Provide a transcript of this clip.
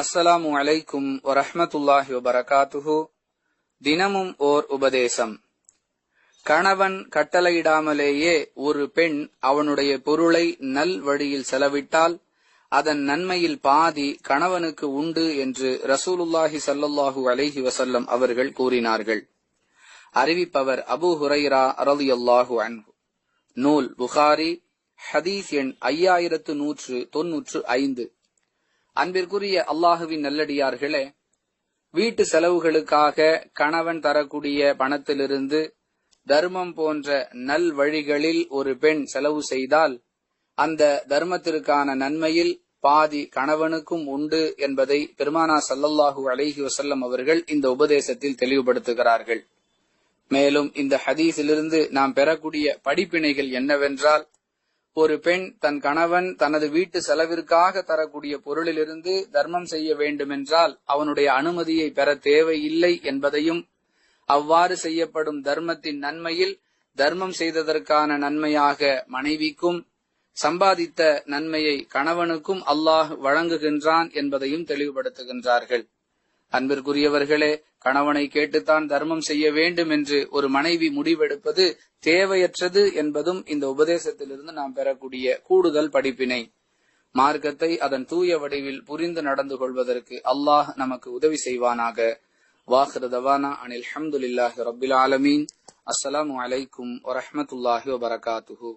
அஸ்ஸலாமு அலைக்கும் வரஹமத்துல்லாஹி வபரகாத்துஹு. தினமும் ஓர் உபதேசம். கணவன் கட்டளையிடாமலேயே ஒரு பெண் அவனுடைய பொருளை நல் வழியில் செலவிட்டால் அதன் நன்மையில் பாதி கணவனுக்கு உண்டு என்று ரசூலுல்லாஹி ஸல்லல்லாஹு அலைஹி வசல்லம் அவர்கள் கூறினார்கள். அறிவிப்பவர் அபு ஹுரைரா ரலியல்லாஹு அன்ஹு. நூல் புகாரி ஹதீஸ் எண் ஐயாயிரத்து நூற்று தொன்னூற்று ஐந்து. அன்பிற்குரிய அல்லாஹுவின் நல்லடியார்களே வீட்டு செலவுகளுக்காக கணவன் தரக்கூடிய பணத்திலிருந்து தர்மம் போன்ற நல் வழிகளில் ஒரு பெண் செலவு செய்தால் அந்த தர்மத்திற்கான நன்மையில் பாதி கணவனுக்கும் உண்டு என்பதை பெருமானா சல்லல்லாஹு அலஹி வசல்லம் அவர்கள் இந்த உபதேசத்தில் தெளிவுபடுத்துகிறார்கள். மேலும் இந்த ஹதீஸிலிருந்து நாம் பெறக்கூடிய படிப்பினைகள் என்னவென்றால் ஒரு பெண் தன் கணவன் தனது வீட்டு செலவிற்காக தரக்கூடிய பொருளிலிருந்து தர்மம் செய்ய வேண்டுமென்றால் அவனுடைய அனுமதியை பெற தேவையில்லை என்பதையும் அவ்வாறு செய்யப்படும் தர்மத்தின் நன்மையில் தர்மம் செய்ததற்கான நன்மையாக மனைவிக்கும் சம்பாதித்த நன்மையை கணவனுக்கும் அல்லாஹ் வழங்குகின்றான் என்பதையும் தெளிவுபடுத்துகின்றார்கள். அன்பிற்குரியவர்களே கணவனை கேட்டுத்தான் தர்மம் செய்ய வேண்டும் என்று ஒரு மனைவி முடிவெடுப்பது தேவையற்றது என்பதும் இந்த உபதேசத்திலிருந்து நாம் பெறக்கூடிய கூடுதல் படிப்பினை. மார்க்கத்தை அதன் தூய வடிவில் புரிந்து நடந்து கொள்வதற்கு அல்லாஹ் நமக்கு உதவி செய்வானாக. வாஹ்ரதவானா அனில் ஹம்துல்லாஹி ரபில் ஆலமீன். அஸ்லாம் அலைக்கும் வரமத்துல்லாஹி வபரகாத்துஹு.